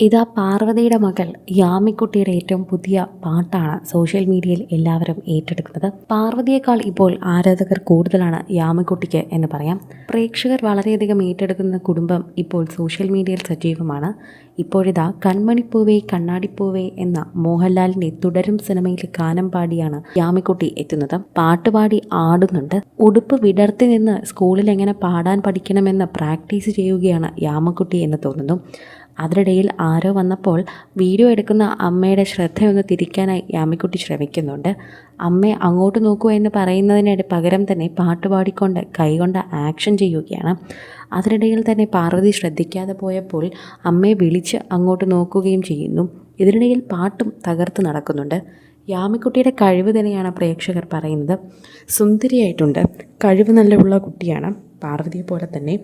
ഇതാ പാർവതിയുടെ മകൾ യാമിക്കുട്ടിയുടെ ഏറ്റവും പുതിയ പാട്ടാണ് സോഷ്യൽ മീഡിയയിൽ എല്ലാവരും ഏറ്റെടുക്കുന്നത്. പാർവതിയേക്കാൾ ഇപ്പോൾ ആരാധകർ കൂടുതലാണ് യാമിക്കുട്ടിക്ക് എന്ന് പറയാം. പ്രേക്ഷകർ വളരെയധികം ഏറ്റെടുക്കുന്ന കുടുംബം ഇപ്പോൾ സോഷ്യൽ മീഡിയയിൽ സജീവമാണ്. ഇപ്പോഴിതാ കൺമണിപ്പൂവേ കണ്ണാടിപ്പൂവേ എന്ന മോഹൻലാലിന്റെ തുടരും സിനിമയിലെ ഗാനം പാടിയാണ് യാമിക്കുട്ടി എത്തുന്നത്. പാട്ടുപാടി ആടുന്നുണ്ട്. ഉടുപ്പ് വിടർത്തി നിന്ന് സ്കൂളിൽ എങ്ങനെ പാടാൻ പഠിക്കണമെന്ന് പ്രാക്ടീസ് ചെയ്യുകയാണ് യാമക്കുട്ടി എന്ന് തോന്നുന്നു. അതിനിടയിൽ ആരോ വന്നപ്പോൾ വീഡിയോ എടുക്കുന്ന അമ്മയുടെ ശ്രദ്ധയൊന്ന് തിരിക്കാനായി യാമിക്കുട്ടി ശ്രമിക്കുന്നുണ്ട്. അമ്മ അങ്ങോട്ട് നോക്കൂ എന്ന് പറയുന്നതിനിടെ പകരം തന്നെ പാട്ട് പാടിക്കൊണ്ട് കൈകൊണ്ട് ആക്ഷൻ ചെയ്യുകയാണ്. അതിനിടയിൽ തന്നെ പാർവതി ശ്രദ്ധിക്കാതെ പോയപ്പോൾ അമ്മയെ വിളിച്ച് അങ്ങോട്ട് നോക്കുകയും ചെയ്യുന്നു. ഇതിനിടയിൽ പാട്ടും തകർത്ത് നടക്കുന്നുണ്ട്. യാമിക്കുട്ടിയുടെ കഴിവ് തന്നെയാണ് പ്രേക്ഷകർ പറയുന്നത്. സുന്ദരിയായിട്ടുണ്ട്. കഴിവ് നല്ല ഉള്ള കുട്ടിയാണ്. പാർവതിയെ പോലെ തന്നെ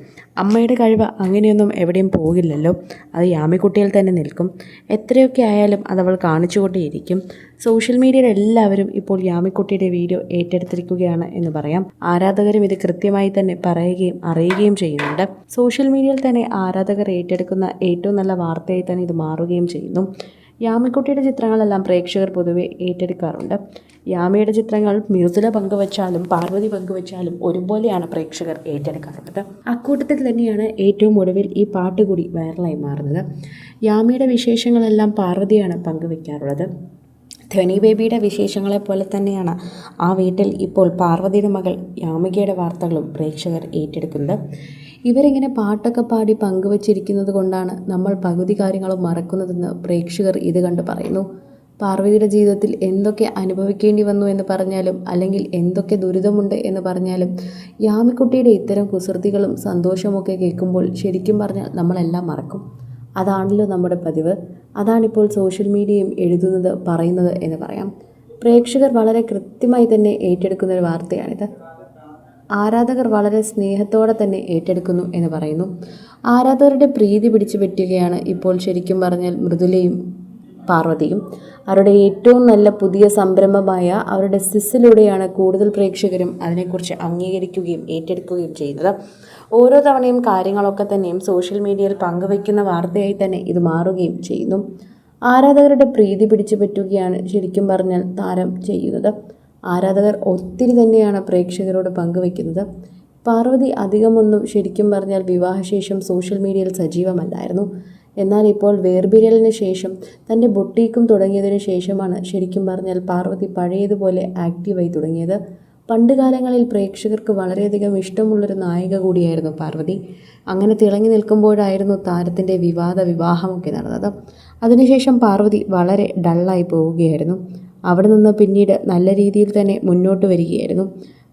അമ്മയുടെ കഴിവ് അങ്ങനെയൊന്നും എവിടെയും പോകില്ലല്ലോ. അത് യാമിക്കുട്ടിയിൽ തന്നെ നിൽക്കും. എത്രയൊക്കെ ആയാലും അതവൾ കാണിച്ചുകൊണ്ടേയിരിക്കും. സോഷ്യൽ മീഡിയയിൽ എല്ലാവരും ഇപ്പോൾ യാമിക്കുട്ടിയുടെ വീഡിയോ ഏറ്റെടുത്തിരിക്കുകയാണ് എന്ന് പറയാം. ആരാധകരും ഇത് കൃത്യമായി തന്നെ പറയുകയും അറിയുകയും ചെയ്യുന്നുണ്ട്. സോഷ്യൽ മീഡിയയിൽ തന്നെ ആരാധകർ ഏറ്റെടുക്കുന്ന ഏറ്റവും നല്ല വാർത്തയായി തന്നെ ഇത് മാറുകയും ചെയ്യുന്നു. യാമിക്കുട്ടിയുടെ ചിത്രങ്ങളെല്ലാം പ്രേക്ഷകർ പൊതുവെ ഏറ്റെടുക്കാറുണ്ട്. യാമിയുടെ ചിത്രങ്ങൾ മ്യൂസില പങ്കുവച്ചാലും പാർവതി പങ്കുവച്ചാലും ഒരുപോലെയാണ് പ്രേക്ഷകർ ഏറ്റെടുക്കാറുള്ളത്. അക്കൂട്ടത്തിൽ തന്നെയാണ് ഏറ്റവും ഒടുവിൽ ഈ പാട്ട് കൂടി വൈറലായി മാറുന്നത്. യാമിയുടെ വിശേഷങ്ങളെല്ലാം പാർവതിയാണ് പങ്കുവയ്ക്കാറുള്ളത്. ധനി ബേബിയുടെ വിശേഷങ്ങളെ പോലെ തന്നെയാണ് ആ വീട്ടിൽ ഇപ്പോൾ പാർവതിയുടെ മകൾ യാമികയുടെ വാർത്തകളും പ്രേക്ഷകർ ഏറ്റെടുക്കുന്നത്. ഇവരിങ്ങനെ പാട്ടൊക്കെ പാടി പങ്കുവച്ചിരിക്കുന്നത് കൊണ്ടാണ് നമ്മൾ പകുതി കാര്യങ്ങളും മറക്കുന്നതെന്ന് പ്രേക്ഷകർ ഇത് കണ്ട് പറയുന്നു. പാർവതിയുടെ ജീവിതത്തിൽ എന്തൊക്കെ അനുഭവിക്കേണ്ടി വന്നു എന്ന് പറഞ്ഞാലും അല്ലെങ്കിൽ എന്തൊക്കെ ദുരിതമുണ്ട് എന്ന് പറഞ്ഞാലും യാമിക്കുട്ടിയുടെ ഇത്തരം കുസൃതികളും സന്തോഷമൊക്കെ കേൾക്കുമ്പോൾ ശരിക്കും പറഞ്ഞാൽ നമ്മളെല്ലാം മറക്കും. അതാണല്ലോ നമ്മുടെ പതിവ്. അതാണിപ്പോൾ സോഷ്യൽ മീഡിയയും എഴുതുന്നത് പറയുന്നത് എന്ന് പറയാം. പ്രേക്ഷകർ വളരെ കൃത്യമായി തന്നെ ഏറ്റെടുക്കുന്ന ഒരു വാർത്തയാണിത്. ആരാധകർ വളരെ സ്നേഹത്തോടെ തന്നെ ഏറ്റെടുക്കുന്നു എന്ന് പറയുന്നു. ആരാധകരുടെ പ്രീതി പിടിച്ചു പറ്റുകയാണ് ഇപ്പോൾ ശരിക്കും പറഞ്ഞാൽ മൃദുലയും പാർവതിയും. അവരുടെ ഏറ്റവും നല്ല പുതിയ സംരംഭമായ അവരുടെ സിസ്സിലൂടെയാണ് കൂടുതൽ പ്രേക്ഷകരും അതിനെക്കുറിച്ച് അംഗീകരിക്കുകയും ഏറ്റെടുക്കുകയും ചെയ്യുന്നത്. ഓരോ തവണയും കാര്യങ്ങളൊക്കെ തന്നെയും സോഷ്യൽ മീഡിയയിൽ പങ്കുവയ്ക്കുന്ന വാർത്തയായി തന്നെ ഇത് മാറുകയും ചെയ്യുന്നു. ആരാധകരുടെ പ്രീതി പിടിച്ചു പറ്റുകയാണ് ശരിക്കും പറഞ്ഞാൽ താരം ചെയ്യുന്നത്. ആരാധകർ ഒത്തിരി തന്നെയാണ് പ്രേക്ഷകരോട് പങ്കുവയ്ക്കുന്നത്. പാർവതി അധികമൊന്നും ശരിക്കും പറഞ്ഞാൽ വിവാഹശേഷം സോഷ്യൽ മീഡിയയിൽ സജീവമല്ലായിരുന്നു. എന്നാൽ ഇപ്പോൾ വേർപിരലിന് ശേഷം തന്റെ ബൊട്ടീക്കും തുടങ്ങിയതിന് ശേഷമാണ് ശരിക്കും പറഞ്ഞാൽ പാർവതി പഴയതുപോലെ ആക്റ്റീവായി തുടങ്ങിയത്. പണ്ട് കാലങ്ങളിൽ പ്രേക്ഷകർക്ക് വളരെയധികം ഇഷ്ടമുള്ളൊരു നായിക കൂടിയായിരുന്നു പാർവതി. അങ്ങനെ തിളങ്ങി നിൽക്കുമ്പോഴായിരുന്നു താരത്തിന്റെ വിവാദ വിവാഹമൊക്കെ നടന്നത്. അതിനുശേഷം പാർവതി വളരെ ഡള്ളായി പോവുകയായിരുന്നു. അവിടെ നിന്ന് പിന്നീട് നല്ല രീതിയിൽ തന്നെ മുന്നോട്ട് വരികയായിരുന്നു.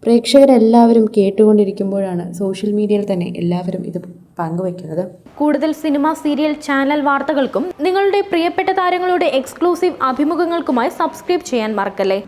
പ്രേക്ഷകരെല്ലാവരും കേട്ടുകൊണ്ടിരിക്കുമ്പോഴാണ് സോഷ്യൽ മീഡിയയിൽ തന്നെ എല്ലാവരും ഇത് പങ്കുവയ്ക്കുന്നത്. കൂടുതൽ സിനിമ സീരിയൽ ചാനൽ വാർത്തകൾക്കും നിങ്ങളുടെ പ്രിയപ്പെട്ട താരങ്ങളുടെ എക്സ്ക്ലൂസീവ് അഭിമുഖങ്ങൾക്കുമായി സബ്സ്ക്രൈബ് ചെയ്യാൻ മറക്കല്ലേ?